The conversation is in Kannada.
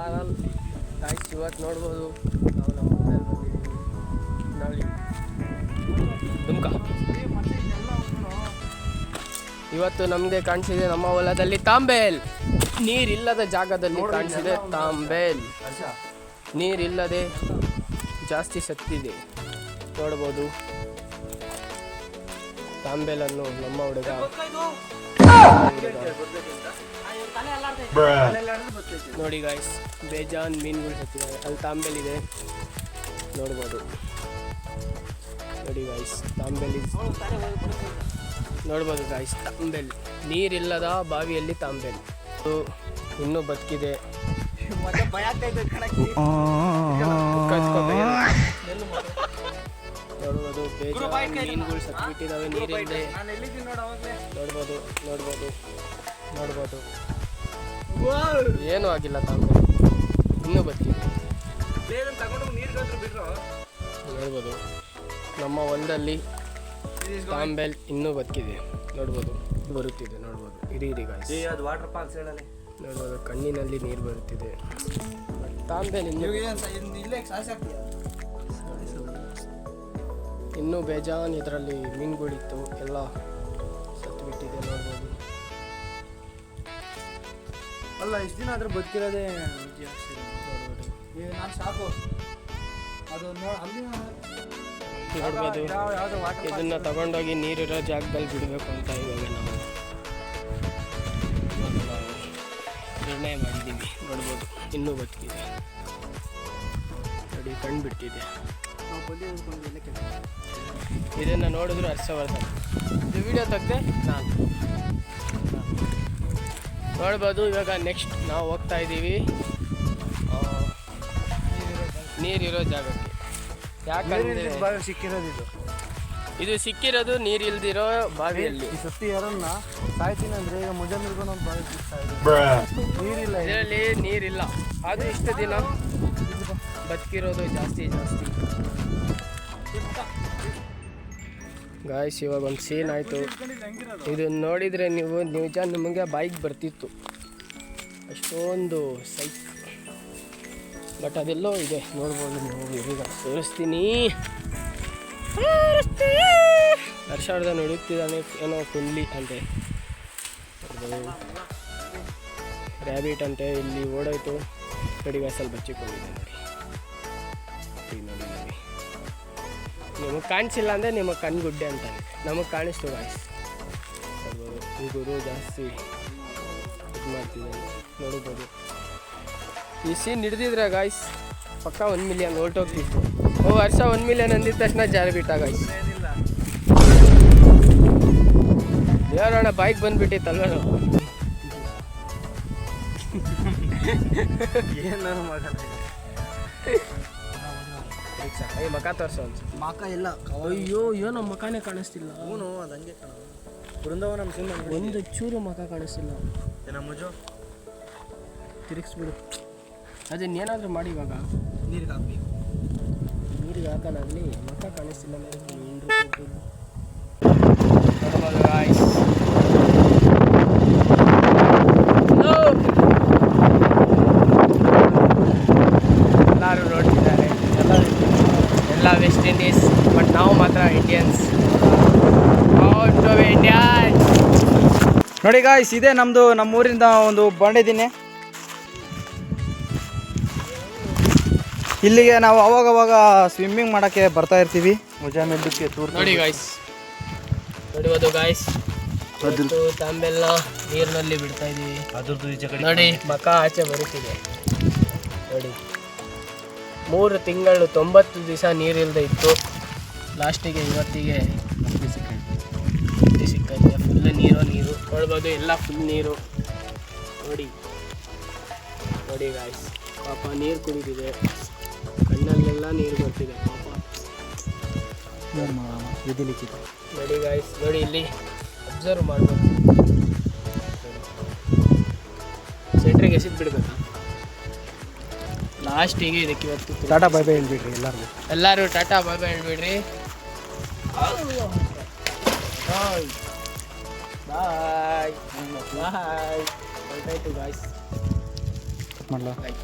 ಚಾನಲ್ ಇವತ್ತು ನೋಡ್ಬೋದು. ನಾವು ನಮ್ಮ ಮನೇಲಿ ಬಂದಿದ್ದೀವಿ ನಾಳೆ ದುಮ್ಕ ಇವತ್ತು ನಮಗೆ ಕಾಣಿಸಿದೆ ನಮ್ಮ ಹೊಲದಲ್ಲಿ ತಾಂಬೇಲ್. ನೀರಿಲ್ಲದ ಜಾಗದಲ್ಲಿ ಕಾಣಿಸಿದೆ ತಾಂಬೇಲ್. ನೀರಿಲ್ಲದೆ ಜಾಸ್ತಿ ಶಕ್ತಿ ಇದೆ. ನೋಡ್ಬೋದು. ತಾಂಬೇಲನ್ನು ನಮ್ಮ ಹುಡುಗ ನೋಡಿ ಗಾಯ್ಸ್ ಬೇಜಾನ್ ಮೀನುಗಳು ಸತ್ತಿದ್ದಾವೆ ಅಲ್ಲಿ ತಾಂಬೆಲ್ ಇದೆ ನೋಡ್ಬೋದು. ನೋಡಿ ಗಾಯ್ಸ್ ತಾಂಬೆಲ್. ನೋಡ್ಬೋದು ಗಾಯ್ಸ್ ತಾಂಬೆಲ್. ನೀರಿಲ್ಲದ ಬಾವಿಯಲ್ಲಿ ತಾಂಬೆಲ್. ಇನ್ನೂ ಬದುಕಿದೆ. ನೋಡ್ಬೋದು ಬೇಜಾನ್ ಮೀನುಗಳು ಸತ್ತಿಬಿಟ್ಟಿದ್ದಾವೆ ನೀರಿಲ್ಲದೆ ನೋಡ್ಬೋದು ನೋಡ್ಬೋದು ನೋಡ್ಬೋದು. ಏನೂ ಆಗಿಲ್ಲ ತಾನು ಇನ್ನೂ ಬದುಕಿದೆ ನೋಡ್ಬೋದು. ನಮ್ಮ ಒಂದಲ್ಲಿ ತಾಂಬೆಲ್ ಇನ್ನೂ ಬದುಕಿದೆ. ನೋಡ್ಬೋದು ಬರುತ್ತಿದೆ ನೋಡ್ಬೋದು. ಇರಿ ಗಾಯ್ಸ್ ಅದು ವಾಟರ್ ಫಾಲ್ಸ್ ಹೇಳಲಿ. ನೋಡ್ಬೋದು ಕಣ್ಣಿನಲ್ಲಿ ನೀರು ಬರುತ್ತಿದೆ. ತಾಂಬೇಲ್ ಇನ್ನೂ ಇಲ್ಲೇ ಸಾಸಿ ಆಗ್ತೀಯ ಇನ್ನೂ ಬೇಜಾನ್ ಇದರಲ್ಲಿ ಮೀನುಗಳಿತ್ತು. ಎಲ್ಲ ಸತ್ತುಬಿಟ್ಟಿದೆ ನೋಡ್ಬೋದು. ಅಲ್ಲ ಇಷ್ಟು ದಿನ ಆದರೂ ಬದುಕಿರೋದೇ ನಾನು ಸಾಕು. ಅದು ಅಲ್ಲಿ ನೋಡ್ಬೋದು ಇದನ್ನ ತಗೊಂಡೋಗಿ ನೀರಿರೋ ಜಾಗದಲ್ಲಿ ಬಿಡಬೇಕು ಅಂತ ಇವಾಗ ನಾವು. ನಿರ್ಣಯ ಮಾಡಿದ್ದೀವಿ. ನೋಡ್ಬೋದು. ಇನ್ನೂ ಬದುಕಿದೆ. ನೋಡಿ ಕಣ್ಣು ಬಿಟ್ಟಿದೆ ನಾವು ಕೆಲಸ ಇದನ್ನು ನೋಡಿದ್ರು ಹರ್ಷವರ್ಧನ್. ಇದು ವಿಡಿಯೋ ತೆಗ್ದೆ ನಾನು. ನೋಡ್ಬೋದು ಇವಾಗ ನೆಕ್ಸ್ಟ್ ನಾವು ಹೋಗ್ತಾ ಇದ್ದೀವಿ. ಆ, ನೀರಿರೋ ಜಾಗಕ್ಕೆ. ಯಾಕಂದ್ರೆ ಬಾವಿ ಸಿಕ್ಕಿರೋದು ಇದು. ಇದು ಸಿಕ್ಕಿರೋದು ನೀರು ಇಲ್ದಿರೋ ಬಾವಿಯಲ್ಲಿ ಸುತ್ತಿ ಸತಿ ಯಾರನ್ನ ಸಾಯ್ತೀನಿ ಅಂದ್ರೆ ಈಗ ಮುಜಾಮಿರ್ಗೂ ಒಂದು ಬಾವಿ ಸಿಗ್ತಾ ಇದೆ. ನೀರಿಲ್ಲ ಇದರಲ್ಲಿ ನೀರಿಲ್ಲ. ಆದರೂ ಇಷ್ಟು ದಿನ ಬದುಕಿರೋದು ಜಾಸ್ತಿ ಜಾಸ್ತಿ. ಗಾಯ್ಸ್ ಇವಾಗ ಒಂದು ಸೀನ್ ಆಯಿತು. ಇದು ನೋಡಿದರೆ ನೀವು ನಿಜ ನಿಮಗೆ ಬೈಕ್ ಬರ್ತಿತ್ತು. ಅಷ್ಟೊಂದು ಸೈಕ್ ಬಟ್ ಅದೆಲ್ಲೋ ಇದೆ. ನೋಡ್ಬೋದು ನೀವು ಈಗ ತೋರಿಸ್ತೀನಿ. ಹರ್ಷಾರ್ಧ ನುಡುತ್ತಿದ್ದಾನೆ ಏನೋ ಕುಂಡ್ಲಿ ಅಂತೆ. ರ್ಯಾಬಿಟ್ ಅಂತೆ, ಇಲ್ಲಿ ಓಡೋಯ್ತು. ಕಡಿಗಾಸಲ್ಲಿ ಬಚ್ಚಿಕೊಂಡಿದ್ದೆ ಬಚ್ಚಿಕೊಂಡಿದೆ ನೋಡಿ ಈಗ ನೋಡಿ ನೋಡಿ ನಿಮಗೆ ಕಾಣಿಸಿಲ್ಲ ಅಂದರೆ ನಿಮಗೆ ಕಣ್ಗುಡ್ಡೆ ಅಂತ ನಮಗೆ ಕಾಣಿಸ್ತು ಗಾಯ್ಸ್ ಈ ಗುರು ಜಾಸ್ತಿ ಇದು ಮಾಡ್ತಿದ್ದಾನೆ ನೋಡ್ಬೋದು. ಈ ಸೀನ್ ಹಿಡ್ದಿದ್ರೆ ಗಾಯ್ಸ್ ಪಕ್ಕ ಒಂದು ಮಿಲಿಯನ್ ಹೊರ್ಟೋಗ್ತಿತ್ತು. ಓ, ವರ್ಷ ಒಂದು ಮಿಲಿಯನ್ ಅಂದಿದ ತಕ್ಷಣ ಜಾರಿ ಬಿಟ್ಟ ಗಾಯ್ಸ್ ಯಾರೋಣ ಬೈಕ್ ಬಂದ್ಬಿಟ್ಟಿತ್ತಲ್ವ ಏನಾರು ಮಾಡಲ್ಲ ಏ ಮಕ ತೋರಿಸು ಅಂತ ಮಕ ಇಲ್ಲ. ಅಯ್ಯೋ ಅಯ್ಯೋ ನಮ್ಮ ಮಕಾನೇ ಕಾಣಿಸ್ತಿಲ್ಲ. ಅವನು ಅದು ಹಂಗೆ ಕಣ. ನಮ್ಮ ಸುಮ್ಮನೆ ಒಂದು ಚೂರು ಮಕ ಕಾಣಿಸ್ತಿಲ್ಲ. ಏನ ಮುಜು ತಿರುಗಿಸ್ಬಿಡು. ಅದನ್ನೇನಾದರೂ ಮಾಡಿ ಇವಾಗ. ನೀರಿಗೆ ಹಾಕಿ ನೀರಿಗೆ ಹಾಕೋಣಾಗಲಿ ಮಕ ಕಾಣಿಸ್ತಿಲ್ಲ ನೋಡ್ಬೋದು ಗಾಯ್ಸ್ ಎಲ್ಲರೂ ನೋಡ್ತಿದ್ದಾರೆ ಎಲ್ಲ ವೆಸ್ಟ್ ಇಂಡೀಸ್ ಬಟ್ ನಾವು ಮಾತ್ರ ಇಂಡಿಯನ್ಸ್ ಇಂಡಿಯನ್ಸ್ ನೋಡಿ ಗಾಯ್ಸ್ ಇದೆ ನಮ್ದು ನಮ್ಮ ಊರಿಂದ ಒಂದು ಬಂಡಿದ್ದೀನಿ ದಿನೆ. ಇಲ್ಲಿಗೆ ನಾವು ಅವಾಗವಾಗ ಅವಾಗ ಸ್ವಿಮ್ಮಿಂಗ್ ಮಾಡೋಕ್ಕೆ ಬರ್ತಾ ಇರ್ತೀವಿ. ಮುಜಾಮಿದ್ದಕ್ಕೆ ತೂರ್ ನೋಡಿ ಗಾಯ್ಸ್ ನೋಡ್ಬೋದು ಗಾಯ್ಸ್ ತಂಬೆಲ್ಲ ನೀರಿನಲ್ಲಿ ಬಿಡ್ತಾ ಇದ್ದೀವಿ. ಅದ್ರದ್ದು ಈಚೆ ಕಡೆ ನೋಡಿ ಮಕ ಆಚೆ ಬರುತ್ತಿದೆ. ನೋಡಿ. ಮೂರು ತಿಂಗಳು ತೊಂಬತ್ತು ದಿವಸ ನೀರಿಲ್ಲದೆ ಇತ್ತು. ಲಾಸ್ಟಿಗೆ ಇವತ್ತಿಗೆ ಸಿಕ್ಕೈತೆ ಫುಲ್ ನೀರು ನೀರು. ನೋಡ್ಬೋದು ಎಲ್ಲ ಫುಲ್ ನೀರು. ನೋಡಿ. ನೋಡಿ ಗಾಯ್ಸ್ ಪಾಪ ನೀರು ಕುಡಿದಿದೆ. ಕಣ್ಣಲ್ಲೆಲ್ಲ ನೀರು ಬರ್ತಿದೆ, ಪಾಪ. ನೋಡಿ ಗಾಯ್ಸ್ ನೋಡಿ, ಇಲ್ಲಿ ಅಬ್ಸರ್ವ್ ಮಾಡ್ಬೋದು. ಸೆಂಟ್ರಿಗೆ ಎಸಿದ್ ಬಿಡ್ಬೇಕಾ ಲಾಸ್ಟಿಗೆ ಇದಕ್ಕೆ ಇವತ್ತು ಟಾಟಾ ಬಾಯ್ ಬಾಯ್ ಹೇಳ್ಬಿಡ್ರಿ ಎಲ್ಲರಿಗೂ. ಎಲ್ಲರೂ ಟಾಟಾ ಬಾಯ್ ಬಾಯ್ ಹೇಳ್ಬಿಡ್ರಿ. ಬಾಯ್ ಬಾಯ್ ಬಾಯ್ ಗಾಯ್ಸ್ ಮಾಡ್ಲಾ? ಬಾಯ್